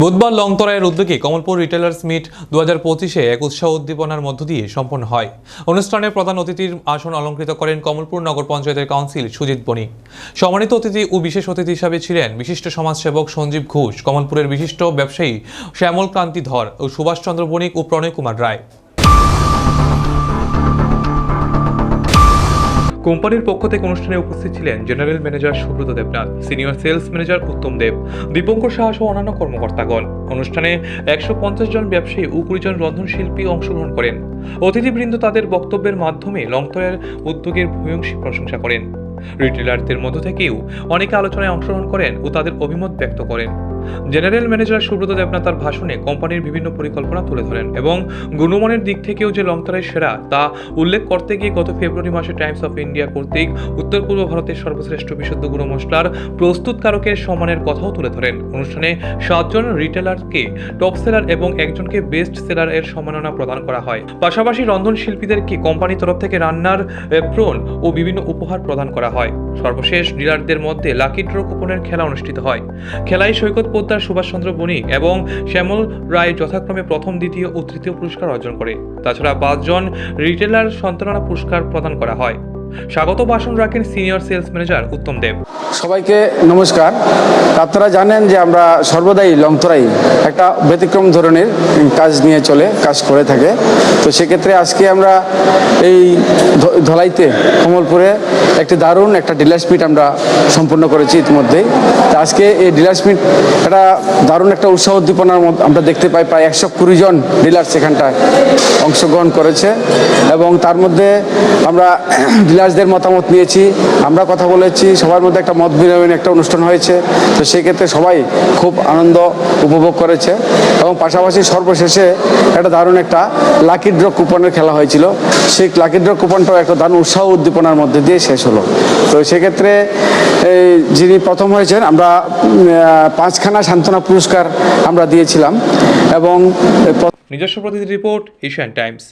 বুধবার লংতরায়ের উদ্যোগে Kamalpur retailers meet দু হাজার পঁচিশে এক উৎসাহ উদ্দীপনার মধ্য দিয়ে সম্পন্ন হয়। অনুষ্ঠানে প্রধান অতিথির আসন অলঙ্কৃত করেন কমলপুর নগর পঞ্চায়েতের কাউন্সিল সুজিত বণিক। সম্মানিত অতিথি ও বিশেষ অতিথি হিসাবে ছিলেন বিশিষ্ট সমাজসেবক সঞ্জীব ঘোষ, কমলপুরের বিশিষ্ট ব্যবসায়ী শ্যামল ক্রান্তি ধর ও সুভাষচন্দ্র বণিক ও প্রণয় কুমার রায়। কোম্পানির পক্ষ থেকে অনুষ্ঠানে উপস্থিত ছিলেন general manager Subrata Debnath, senior sales manager Uttam Deb, Dipankar Saha সহ অন্যান্য কর্মকর্তাগণ। অনুষ্ঠানে একশো পঞ্চাশ জন ব্যবসায়ী ও কুড়ি জন রন্ধনশিল্পী অংশগ্রহণ করেন। অতিথিবৃন্দ তাদের বক্তব্যের মাধ্যমে লংতরের উদ্যোগের ভূয়সী প্রশংসা করেন। রিটেলারদের মধ্য থেকেও অনেকে আলোচনায় অংশগ্রহণ করেন ও তাদের অভিমত ব্যক্ত করেন। জেনারেল ম্যানেজার সুব্রত দেবনাথ তার ভাষণে কোম্পানির বিভিন্ন পরিকল্পনা তুলে ধরেন এবং গুণমানের দিক থেকেও যে লংতরাই সেরা তা উল্লেখ করতে গিয়ে গত ফেব্রুয়ারি মাসে টাইমস অফ ইন্ডিয়া কর্তৃক উত্তর পূর্ব ভারতের সর্বশ্রেষ্ঠ বিশুদ্ধ গুঁড়ো মশলার প্রস্তুতকারকের সম্মানের কথাও তুলে ধরেন। অনুষ্ঠানে সাতজন রিটেলারকে টপ সেলার এবং একজনকে বেস্ট সেলার এর সম্মাননা প্রদান করা হয়। পাশাপাশি রন্ধন শিল্পীদেরকে কোম্পানির তরফ থেকে রান্নার এপ্রন ও বিভিন্ন উপহার প্রদান করা হয়। সর্বশেষ ডিলারদের মধ্যে লাকি ড্র কুপনের খেলা অনুষ্ঠিত হয়। খেলায় সৈকত পোদ্দার সুভাষচন্দ্র বণিক এবং শ্যামল রায় যথাক্রমে প্রথম, দ্বিতীয় ও তৃতীয় পুরস্কার অর্জন করে। তাছাড়া পাঁচজন রিটেলার সন্তাননা পুরস্কার প্রদান করা হয়। স্বাগত ভাষণ রাখেন senior sales manager Uttam Deb. সবাইকে নমস্কার। আপনারা জানেন যে আমরা সর্বদাই লংতরাই একটা ব্যতিক্রম ধরনের কাজ নিয়ে চলে, কাজ করে থাকে। তো সেক্ষেত্রে আজকে আমরা এই ধলাইতে, কমলপুরে একটি দারুণ একটা ডিলার মিট আমরা সম্পূর্ণ করেছি ইতিমধ্যেই তো আজকে এই ডিলার মিট একটা দারুণ একটা উৎসাহ উদ্দীপনার আমরা দেখতে পাই, প্রায় একশো কুড়ি জন ডিলার সেখানটায় অংশগ্রহণ করেছে এবং তার মধ্যে আমরা ডিলার্সদের মতামত নিয়েছি, আমরা কথা বলেছি, সবার মধ্যে একটা মত বিনিময় একটা অনুষ্ঠান হয়েছে। তো সেক্ষেত্রে সবাই খুব আনন্দ উপভোগ করেছে এবং পাশাপাশি সর্বশেষে একটা দারুণ একটা লাকি ড্র কুপনের খেলা হয়েছিল। সেই লাকি ড্র কুপনটাও একটা দারুণ উৎসাহ উদ্দীপনার মধ্যে দিয়ে শেষ হলো। তো সেক্ষেত্রে এই যিনি প্রথম হয়েছেন, আমরা পাঁচখানা সান্ত্বনা পুরস্কার আমরা দিয়েছিলাম এবং নিজস্ব প্রতিনিধি রিপোর্ট, এশিয়ান টাইমস।